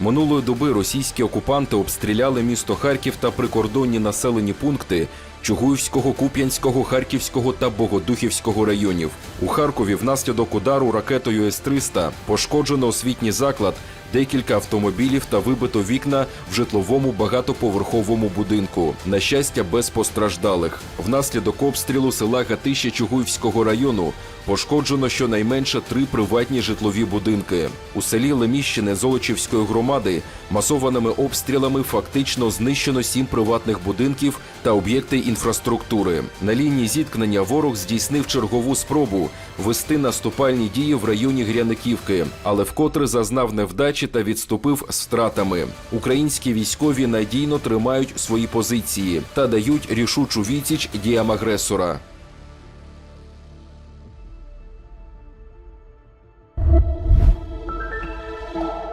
Минулої доби російські окупанти обстріляли місто Харків та прикордонні населені пункти Чугуївського, Куп'янського, Харківського та Богодухівського районів. У Харкові внаслідок удару ракетою С-300 пошкоджено освітній заклад, декілька автомобілів та вибито вікна в житловому багатоповерховому будинку. На щастя, без постраждалих. Внаслідок обстрілу села Гатище Чугуївського району пошкоджено щонайменше три приватні житлові будинки. У селі Леміщине Золочівської громади масованими обстрілами фактично знищено сім приватних будинків та об'єкти інфраструктури. На лінії зіткнення ворог здійснив чергову спробу вести наступальні дії в районі Гряниківки, але вкотре зазнав невдачі та відступив з втратами. Українські військові надійно тримають свої позиції та дають рішучу відсіч діям агресора. you